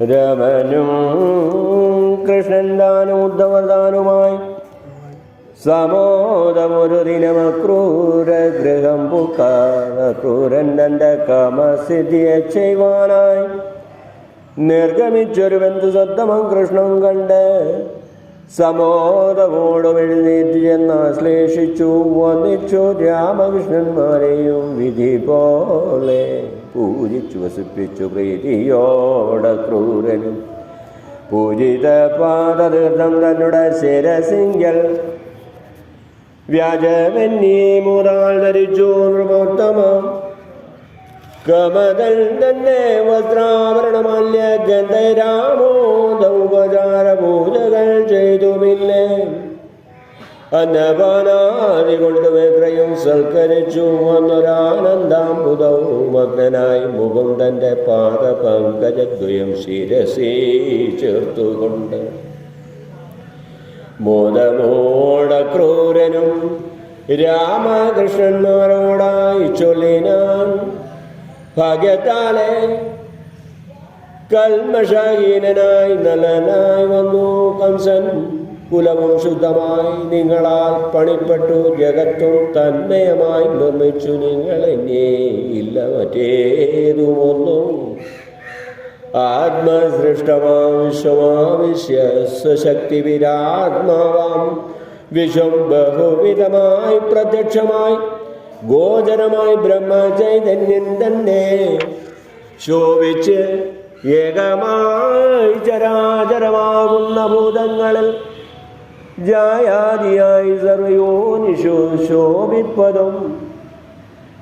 രമനും കൃഷ്ണൻ താനും ഉദ്ധവർദാനുമായി സമോദമൊരു ദിനമക്രൂര ഗൃഹം പുക്രൂരൻ തന്റെ കമസിദ്ധിയെ ചെയ്യുവാനായി നിർഗമിച്ചൊരു ബന്ധു സത്തമം കൃഷ്ണം കണ്ട് സമോദമോടും എഴുന്നേറ്റ് ചെന്ന് ആശ്ലേഷിച്ചു വന്നിച്ചു രാമകൃഷ്ണന്മാരെയും വിധി പോലെ. പൂജിച്ചു വസിപ്പിച്ചു പ്രീതിയോടെ ക്രൂരനും. പൂജിത പാദതീർത്ഥം തന്നുടെ ശിരസിങ്കൽ. വ്യാജമന്യേ മുറാൾ ധരിച്ചു നൃപോത്തമം. കമതൽ തന്നെ വസ്ത്രാഭരണമല്യ ഗന്ധരാമോദോപചാര പൂജകൾ ചെയ്തു പിന്നെ അന്നപാനാദി കൊണ്ട് എത്രയും സൽക്കരിച്ചു. വന്നൊരാനന്ദാംബുതവും മഗ്നനായി മുഖം തന്റെ പാദ പങ്കജദ്വയം ശിരസി ചേർത്തുകൊണ്ട് മോദമോട ക്രൂരനും രാമകൃഷ്ണന്മാരോടായി ചൊല്ലിനാൻ ഭാഗ്യത്താലെ കൽമഷഹീനനായി നലനായി വന്നു കംസൻ. കുലവും ശുദ്ധമായി നിങ്ങളാൽ പണിപ്പെട്ടു ജഗത്തും തന്മയമായി നിർമ്മിച്ചു നിങ്ങൾ എന്നെ ഇല്ല മറ്റേതുമൊന്നും. ആത്മസൃഷ്ടമാം വിശ്വമാവിശ്യ സ്വശക്തി വിരാത്മാവാം. വിശ്വം ബഹുവിധമായി പ്രത്യക്ഷമായി ഗോചരമായി ബ്രഹ്മചൈതന്യം തന്നെ. ശോഭിച്ച് ഏകമായി ചരാചരമാകുന്ന ഭൂതങ്ങളിൽ ജായാദിയായി സർവയോനിഷു ശോഭിപ്പതും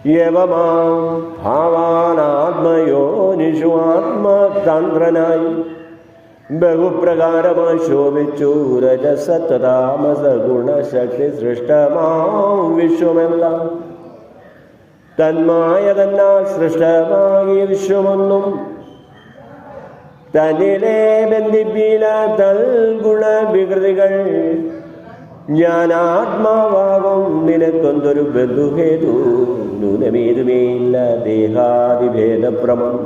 യവമാം ഭാവാനാത്മയോനിഷു ആത്മതന്ത്രനായി ബഹുപ്രകാരമായി ശോഭിച്ചു രജസത്താമസ ഗുണശക്തി സൃഷ്ടമാം വിശ്വമെല്ലാം. തന്മായ തന്നാൽ സൃഷ്ടമാകിയ വിശ്വമൊന്നും തന്നിലെ ബന്ധിപ്പിലാത്ത തൽഗുണ വികൃതികൾ. ഞാൻ ആത്മാവാകും നിനക്കൊന്തൊരു ബന്ധുഹേതു? നൂനമേതുമേയില്ല ദേഹാദിഭേദഭ്രമം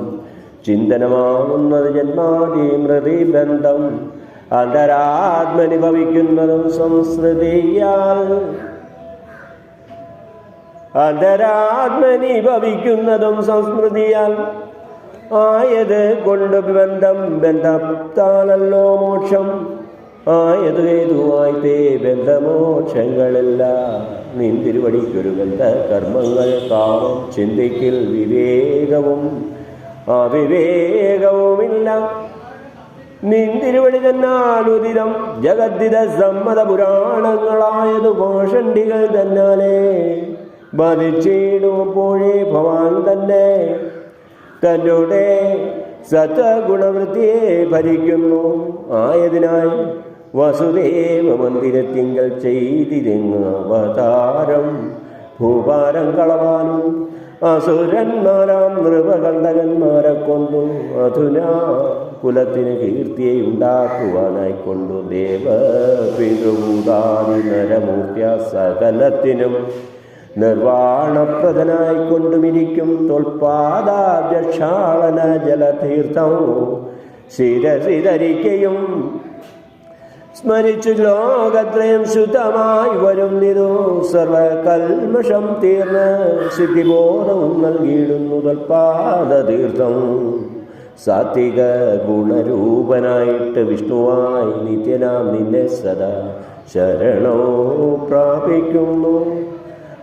ചിന്തനമാകുന്നത് ജന്മാതി മൃതി ബന്ധം അന്തരാത്മനി ഭവിക്കുന്നതും സംസ്കൃതിയാൽ. അന്തരാത്മനി ഭവിക്കുന്നതും സംസ്മൃതിയാൽ ആയത് കൊണ്ട് ബന്ധം ബന്ധത്താലല്ലോ മോക്ഷം. ആയത് ഏതുവായിട്ടേ ബന്ധമോക്ഷങ്ങളല്ല. നിന്തിരുവടിക്കൊരു ബന്ധ കർമ്മങ്ങൾ കാമം ചിന്തിക്കൽ വിവേകവും അവിവേകവുമില്ല. നിന്തിരുവടി തന്നാലുദിതം ജഗദ്ദിത സമ്മത പുരാണങ്ങളായതു ഭോഷണ്ടികൾ തന്നാലേ. ബാധിച്ചിടുമ്പോഴേ ഭവാൻ തന്നെ. തന്നോടെ സത്വഗുണവൃത്തിയെ ഭരിക്കുന്നു. ആയതിനായി വസുദേവ മന്ദിരത്തിങ്കൽ ചെയ്തിരുന്നു അവതാരം. ഭൂഭാരം കളവാനും അസുരന്മാരാം നൃപകണ്ഠകന്മാരെ കൊണ്ടു അധുന കുലത്തിന് കീർത്തിയെ ഉണ്ടാക്കുവാനായി കൊണ്ടു ദേവ പിതൃഭൂതാദി നരമൂർത്തിയ സകലത്തിനും നിർവാണപ്രദനായി കൊണ്ടുമിരിക്കും തൊൽപാദാധ്യക്ഷാളന ജലതീർത്ഥം ശിരസിധരിക്കയും സ്മരിച്ചു ലോകത്രയം ശുദ്ധമായി വരും നിതു സർവകൽമഷം തീർന്ന് സിദ്ധിബോധവും നൽകിയിടുന്നു തൽപാദതീർത്ഥം. സാത്വിക ഗുണരൂപനായിട്ട് വിഷ്ണുവായി നിത്യനാം നിന്നെ സദാ ശരണോ പ്രാപിക്കുന്നു.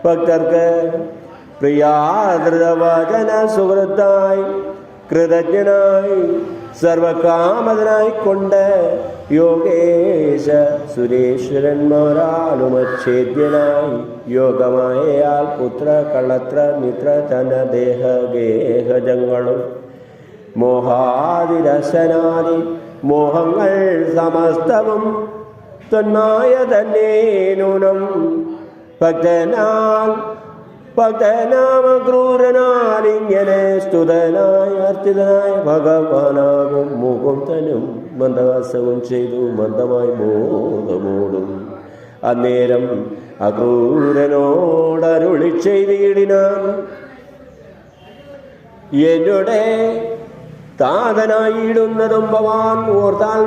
ഭക്തർക്ക് പ്രിയാതൃതവചന സുഹൃത്തായി കൃതജ്ഞനായി സർവകാമതനായി കൊണ്ട് യോഗേശ സുരേശ്വരന്മാരാലുമച്ഛേദ്യനായി യോഗമായയാൽ പുത്ര കളത്ര മിത്ര തന ദേഹഗേഹജങ്ങളും മോഹാതിരശനാദി മോഹങ്ങൾ സമസ്തവും തൊന്മായ തന്നെ നൂനം. ഭക്തനാൽ ഭക്തനാമ ക്രൂരനാൽ ഇങ്ങനെ സ്തുതനായ അർത്തിതനായ ഭഗവാനാകും. മുകുന്ദനും മന്ദവാസവും ചെയ്തു മന്ദമായി ബോധമോടും. അന്നേരം അക്രൂരനോടരുളി ചെയ്തിടിനാൻ എന്നുടെ താതനായിടുന്നതും ഭവാൻ ഓർത്താൽ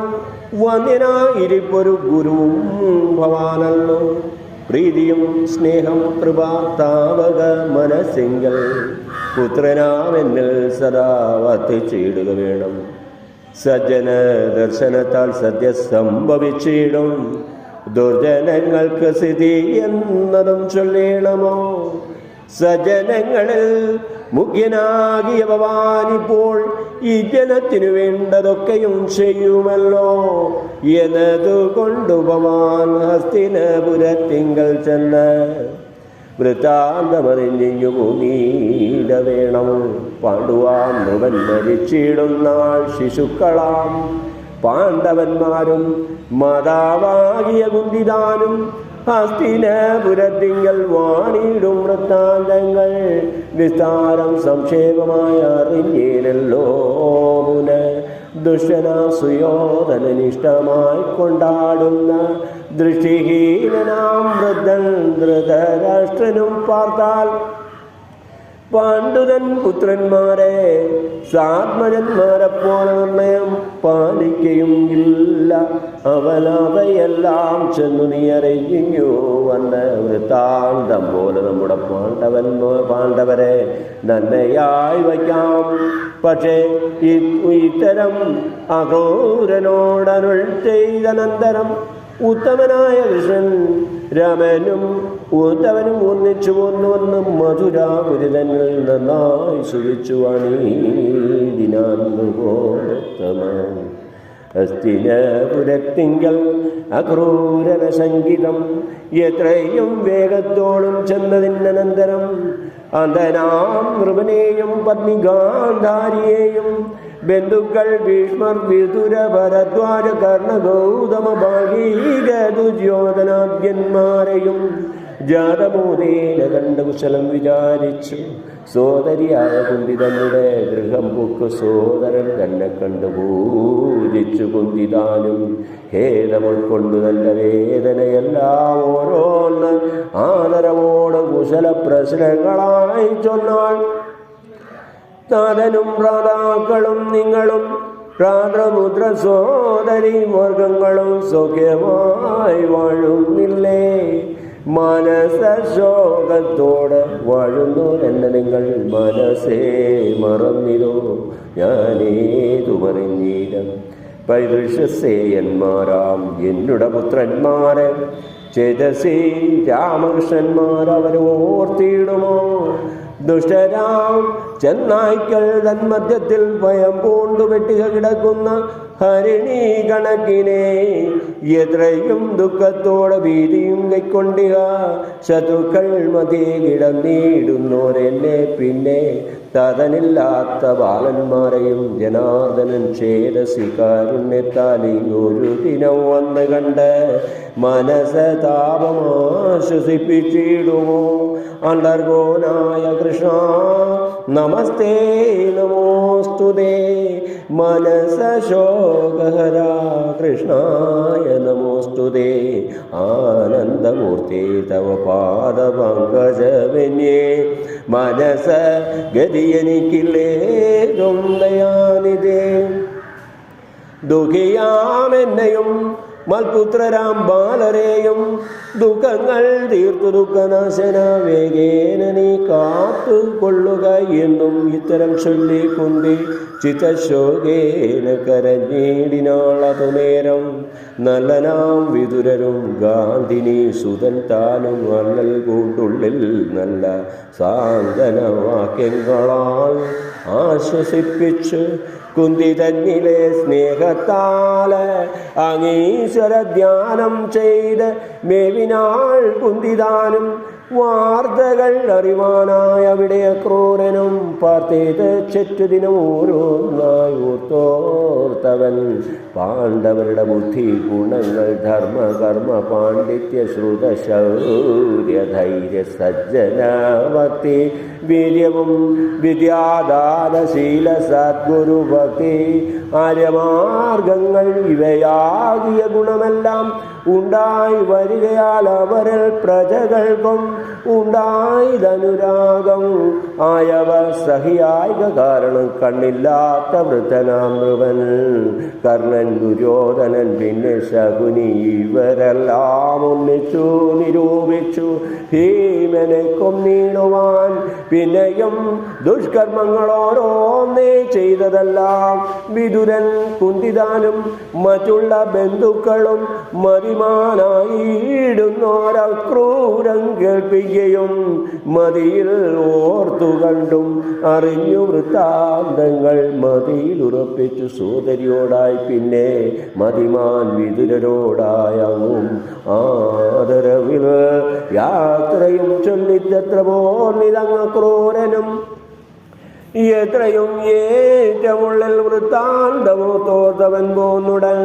വന്നിനായിരിപ്പൊരു ഗുരുവും ഭവാനല്ലോ. പ്രീതിയും സ്നേഹം കൃപ താവക മനസ്സിങ്കൽ പുത്രനാമെന്നിൽ സദാ വത്തിച്ചിടുക വേണം. സജ്ജന ദർശനത്താൽ സദ്യ സംഭവിച്ചിടും ദുർജനങ്ങൾക്ക് സ്ഥിതി എന്നതും ചൊല്ലേണമോ? സജ്ജനങ്ങളിൽ മുഖ്യനാകിയ ഭവാനിപ്പോൾ ഈ ജനത്തിനു വേണ്ടതൊക്കെയും ചെയ്യുമല്ലോ. എന്നതുകൊണ്ടു ഭവാൻ ഹസ്തിനപുരത്തിങ്കൽ ചെന്ന് വൃത്താന്തമറിഞ്ഞു ഭൂമിയിട വേണം. പാണ്ഡുവാം നൃവൻ മരിച്ചിടുന്നാൾ ശിശുക്കളാം. പാണ്ഡവന്മാരും മാതാവാകിയ കുന്തിദാനും ഹസ്തിനപുരത്തിങ്കൽ വാണിയിടും വൃത്താന്തങ്ങൾ. വിസ്താരം സംക്ഷേപമായ ദുഷ്ടന സുയോധനനിഷ്ടമായി കൊണ്ടാടുന്ന ദൃഷ്ടിഹീനനാം വൃദ്ധൻ ധൃതരാഷ്ട്രനും പാർത്താൽ പാണ്ഡുതൻ പുത്രന്മാരെ സാത്മജന്മാരെ പോലെ നിർണയം പാലിക്കയും ഇല്ല. അവനവയെല്ലാം ചെന്നു നീ വന്ന ഒരു വൃത്താന്തം പോലെ നമ്മുടെ പാണ്ഡവൻ പാണ്ഡവരെ നന്നയായി വയ്ക്കാം. പക്ഷേ ഇത്തരം അഘോരനോടരുൾ ചെയ്തനന്തരം ഉത്തമനായ കൃഷ്ണൻ രാമനും ഉത്തവനും ഒന്നിച്ചു വന്നു വന്ന് മധുരാപുരിതനിൽ നന്നായി സുഖിച്ചു അണീദിനാന്നുപോത്തമം അസ്ഥിനപുരത്തിങ്കൽ അക്രൂരന സംഗീതം എത്രയും വേഗത്തോളം ചെന്നതിനന്തരം അന്തനാം നൃപനെയും പത്നി ഗാന്ധാരിയെയും ബന്ധുക്കൾ ഭീഷ്മർ വിതുര ഭരദ്വാജ കർണ ഗൗതമ ഭാഗീക ദുര്യോധനാദ്യന്മാരെയും ജാതമോദേന കണ്ട കുശലം വിചാരിച്ചു. സോദരിയായ കുന്തി തന്നുടെ ഗൃഹം പൊക്ക് സോദരൻ തന്നെ കണ്ടു പൂജിച്ചു കുന്തിതാനും. ഉൾക്കൊണ്ടു നല്ല വേദനയെല്ലാം ഓരോന്ന് ആദരവോട് കുശല പ്രശ്നങ്ങളായി ചൊന്നാൾ താതനും പ്രാതാക്കളും നിങ്ങളും പ്രാതമുദ്ര സോദരി വർഗങ്ങളും സുഖമായി വാഴുന്നില്ലേ? മനസശോകത്തോടെ വാഴുന്നു എന്നെ നിങ്ങൾ മനസ്സേ മറന്നിരോ. ഞാനേതു പറഞ്ഞിരം പൈതൃഷ്യസേയന്മാരാം എന്നുടെ പുത്രന്മാരെ ചേതസേ രാമകൃഷ്ണന്മാർ അവരോർത്തിയിടുമോ ദുഷ്ടരാം ചെന്നായ്ക്കൾ തന്മധ്യത്തിൽ ഭയം പൂണ്ടു വെട്ടുക കിടക്കുന്ന ഹരിണി കണക്കിനെ എത്രയും ദുഃഖത്തോടെ ഭീതിയും കൈക്കൊണ്ടുക ശത്രുക്കൾ മതി കിടന്നിടുന്നോരെന്നെ പിന്നെ തതനില്ലാത്ത ബാലന്മാരെയും ജനാർദ്ദനൻ ചേരസി കാരുണ്യത്താലി ഒരു ദിനം വന്ന് കണ്ട് മനസ്സ താപമാശ്വസിപ്പിച്ചിടുമോ? അണ്ടർഗോനായ കൃഷ്ണ നമസ്തേ നമോസ്തുതേ മനസ ശോകഹര കൃഷ്ണായ നമോസ്തുതേ ആനന്ദമൂർത്തി തവ പാദപങ്കജവന്യേ. മനസ ഗതിയനിക്കില്ലേ ദയാനിതേ ദുഃഖിയാമെന്നെയും മൽപുത്രരാം ബാലരെയും ദുഃഖങ്ങൾ തീർത്തു ദുഃഖനാശന വേഗേന നീ കാത്തു കൊള്ളുക എന്നും ഇത്തരം ചൊല്ലിക്കൊണ്ട് ചിത്തശോകേന കരഞ്ഞേടിനാളതു നേരം നല്ലനാം വിതുരരും ഗാന്ധിനി സുതൻ താനും അല്ലൽ കൂട്ടുള്ളിൽ നല്ല സാന്ത്വനവാക്യങ്ങളാൽ ആശ്വസിപ്പിച്ച് കുന്തി തന്നിലെ സ്നേഹത്താൽ അങ്ങീശ്വര ധ്യാനം ചെയ്ത് മേവിനാൾ കുന്തിദാനും വാർത്തകൾ അറിവാനായ അവിടെ അക്രൂരനും പാർത്തേത് ചെറ്റുദിനം പാണ്ഡവരുടെ ബുദ്ധി ഗുണങ്ങൾ ധർമ്മ കർമ്മ പാണ്ഡിത്യ ശ്രുത ശൗര്യ ധൈര്യ സജ്ജന ഭക്തി വീര്യവും വിദ്യാദാനശീല സദ്ഗുരു ഭക്തി ആര്യമാർഗങ്ങൾ ഇവയാകിയ ഗുണമെല്ലാം ഉണ്ടായി വരികയാൽ അവരിൽ പ്രജകൾക്കും ഉണ്ടായിതനുരാഗം ആയവർ സഹിയായിക കാരണം കണ്ണില്ലാത്ത വൃദ്ധനാം കർണൻ ദുര്യോധനൻ പിന്നെ ശകുനി ഇവരെല്ലാം ഒന്നിച്ചു നിരൂപിച്ചു. ഭീമനെ കൊന്നീടുവാൻ പിന്നെയും ദുഷ്കർമ്മങ്ങൾ ഓരോന്നേ ചെയ്തതെല്ലാം. വിദുരൻ കുന്തിദാനും മറ്റുള്ള ബന്ധുക്കളും മതിമാനായിടുന്നോരക്രൂരം കേൾപ്പിക്കുകയും മതിയിൽ ഓർത്തു കണ്ടും അറിഞ്ഞു വൃത്താന്തങ്ങൾ മതിയിൽ ഉറപ്പിച്ചു സോദരിയോടായി പിന്നെ മതിമാൻ വിതുരരോടായങ്ങും ആദരവിൽ യാത്രയും ചൊല്ലിത്തത്ര പോർണിതങ്ങ ക്രൂരനും എത്രയും ഏറ്റമുള്ളിൽ വൃത്താന്തമോ തോർത്തവൻ പോന്നുടൻ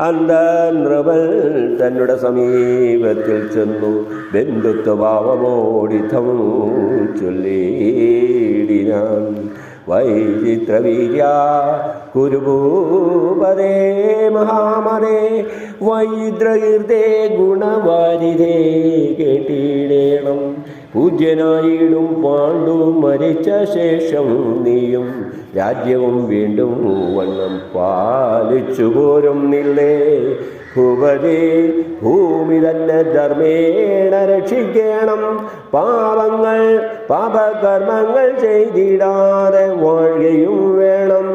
അന്ത നൃപൽ തന്നുടെ സമീപത്തിൽ ചെന്നു ബന്ധുത്വഭാവമോടിത്തം ചൊല്ലിടിനാൻ വൈചിത്രവീര്യ കുരുഭൂപദേ മഹാമദേ വൈദ്രകീർത്തേ ഗുണവാരിതേ കേട്ടിടേണം. പൂജ്യനായിടും പാണ്ഡു മരിച്ച ശേഷം നീയും രാജ്യവും വീണ്ടും വണ്ണം പാലിച്ചു പോരുന്നില്ലേ? ഭൂപതി ഭൂമി തന്നെ ധർമ്മേണ രക്ഷിക്കണം. പാപങ്ങൾ പാപകർമ്മങ്ങൾ ചെയ്തിടാതെ വാഴുകയും വേണം.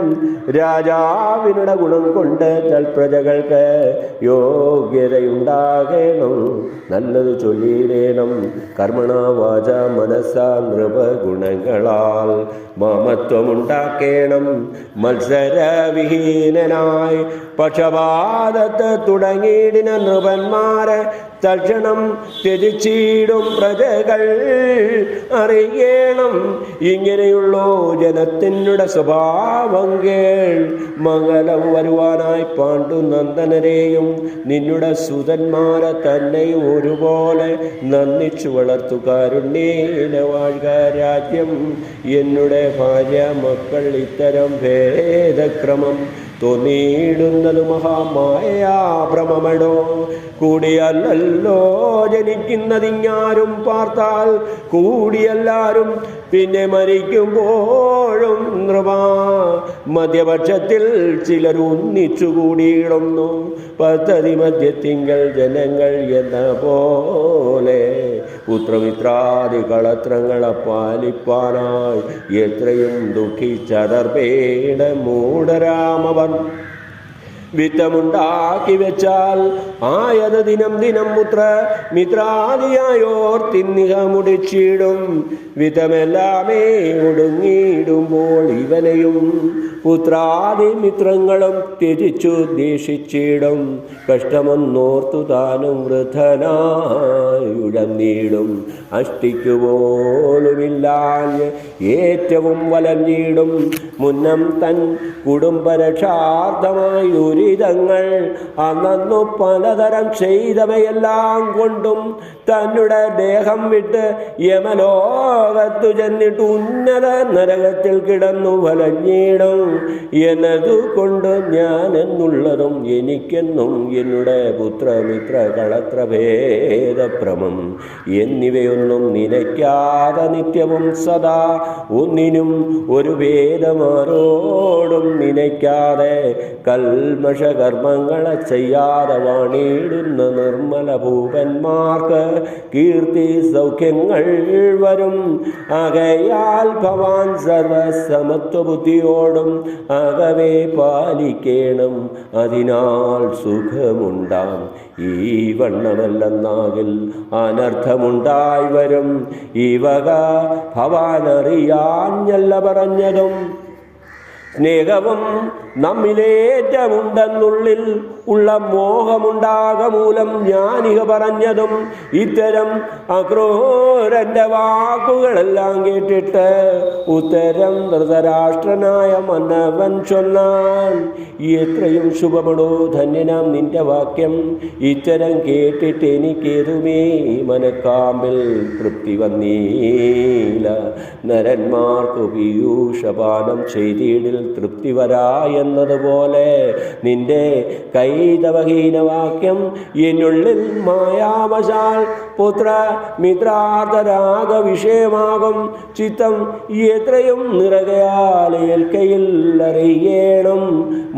രാജാവിനുടെ ഗുണം കൊണ്ട് തൽപ്രജകൾക്ക് യോഗ്യതയുണ്ടാകണം. നല്ലത് ചൊല്ലിയിടേണം കർമ്മണ വാച മനസ്സ നൃപ ഗുണങ്ങളാൽ മമത്വമുണ്ടാക്കേണം. മത്സരവിഹീനനായി പക്ഷപാതത്ത് തുടങ്ങിയിടിന നൃപന്മാരെ തൽക്ഷണം ത്യജിച്ചിടും പ്രജകൾ. അറിയണം ഇങ്ങനെയുള്ള ജനത്തിനുടെ സ്വഭാവം കേൾ മംഗലം വരുവാനായി പാണ്ഡു നന്ദനരെയും നിന്നുടെ സുതന്മാരെ തന്നെയും ഒരുപോലെ നന്ദിച്ചു വളർത്തുകാരുണ്യേന വാഴുക രാജ്യം. എന്നുടെ ഭാര്യ മക്കൾ ഇത്തരം ഭേദക്രമം തോന്നിയിടുന്നത് മഹാമായാഭ്രമമടോ കൂടിയല്ലല്ലോ ജനിക്കുന്നതിങ്ങാരും പാർത്താൽ കൂടിയെല്ലാരും പിന്നെ മരിക്കുമ്പോഴും നൃപ മധ്യപക്ഷത്തിൽ ചിലർ ഒന്നിച്ചു കൂടിയിടുന്നു പദ്ധതി മധ്യത്തിങ്കൽ ജനങ്ങൾ എന്ന പോലെ പുത്രമിത്രാദി കളത്രങ്ങളെ പാലിപ്പാനായി എത്രയും ദുഃഖിച്ചതർപ്പേട മൂഢരാമവർ വിത്തമുണ്ടാക്കി വെച്ചാൽ ആയത് ദിനം ദിനം പുത്ര മിത്രാദിയായോർ തിന്നിക മുടിച്ചിടും വിധമെല്ലാമേ ഒടുങ്ങിയിടുമ്പോൾ ഇവനെയും പുത്രാദി മിത്രങ്ങളും ത്യജിച്ചു ദേഷിച്ചിടും കഷ്ടമൊന്നോർത്തു താനും വൃദ്ധനായുഴന്നീടും അഷ്ടിക്കുപോലുമില്ലാൻ ഏറ്റവും വലഞ്ഞിടും മുന്നം തൻ കുടുംബരക്ഷാർത്ഥമായി ദുരിതങ്ങൾ അന്നു പലതരം ചെയ്തവയെല്ലാം കൊണ്ടും തന്നുടെ ദേഹം വിട്ട് യമലോകത്തു ചെന്നിട്ട് ഉന്നത നരകത്തിൽ കിടന്നു വലഞ്ഞിടും. എന്നതുകൊണ്ട് ഞാൻ എന്നുള്ളതും എനിക്കെന്നും എന്നുടെ പുത്രമിത്ര കളത്ര ഭേദഭ്രമം എന്നിവയൊന്നും നിനയ്ക്കാതെ നിത്യവും സദാ ഒന്നിനും ഒരു ഭേദമാരോടും നിനയ്ക്കാതെ കൽമഷകർമ്മങ്ങളെ ചെയ്യാതെ വാണിയിടുന്ന നിർമ്മല ഭൂപന്മാർക്ക് കീർത്തി സൗഖ്യങ്ങൾ വരും. ആകയാൽ ഭവാൻ സർവസമത്വബുദ്ധിയോടും അകവേ പാലിക്കേണം. അതിനാൽ സുഖമുണ്ടാം. ഈ വണ്ണമല്ലെന്നാകിൽ അനർത്ഥമുണ്ടായി വരും. ഈ വക പറഞ്ഞതും. സ്നേഹവും നമ്മിലേറ്റമുണ്ടെന്നുള്ളിൽ ഉള്ള മോഹമുണ്ടാക മൂലം ഞാനിക പറഞ്ഞതും ഇത്തരം അക്രൂരന്റെ വാക്കുകളെല്ലാം കേട്ടിട്ട് ഉത്തരം ധൃതരാഷ്ട്രനായ മന്നവൻ ചൊന്നാൻ എത്രയും ശുഭമടോ ധന്യനാം നിന്റെ വാക്യം. ഇത്തരം കേട്ടിട്ട് എനിക്കേതുമേ മനക്കാമ്പിൽ തൃപ്തി വന്നീല. നരന്മാർക്ക് പീയൂഷപാനം ചെയ്തിടിൽ തൃപ്തി വരാ എന്നതുപോലെ നിന്റെ കൈതവഹീനവാക്യം എന്നുള്ളിൽ മായാവശാൽ പുത്ര മിത്രാർത്ഥരാഗ വിഷയമാകും ചിത്തം എത്രയും നിറകയാൽ ഏൽക്കയിൽ അറിയേണം.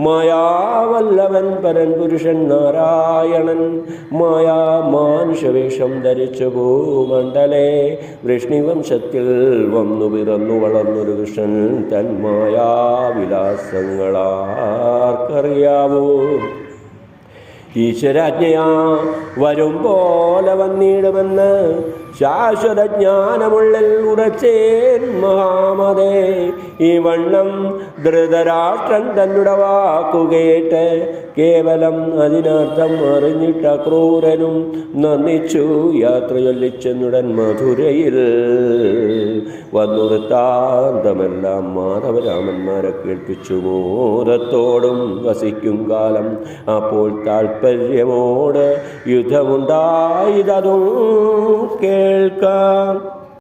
മായാവല്ലവൻ പരൻ പുരുഷൻ നാരായണൻ. മായാ മാനുഷവേഷം ധരിച്ചു ഭൂമണ്ഡലേ. വൃഷ്ണിവംശത്തിൽ വന്നു പിറന്നു വളർന്നൊരു കൃഷ്ണൻ തൻ മായാവിലാസങ്ങളാർക്കറിയാവോ ഈശ്വരാജ്ഞയാ വരും പോലെ വന്നിടുമെന്ന് ശാശ്വത ജ്ഞാനമുള്ളിൽ ഉറച്ചേൻ മഹാമതേ ഈ വണ്ണം ധൃതരാഷ്ട്രൻ തന്നുട വാക്കുകേട്ട് കേവലം അതിനർത്ഥം അറിഞ്ഞിട്ട ക്രൂരനും നന്ദിച്ചു. യാത്ര ചൊല്ലിച്ചെന്നുടൻ മധുരയിൽ വന്നുറുത്താന്തമെല്ലാം മാധവരാമന്മാരെ കേൾപ്പിച്ചു. മോദത്തോടും വസിക്കും കാലം അപ്പോൾ താൽപ്പര്യമോട് യുദ്ധമുണ്ടായതും welcome.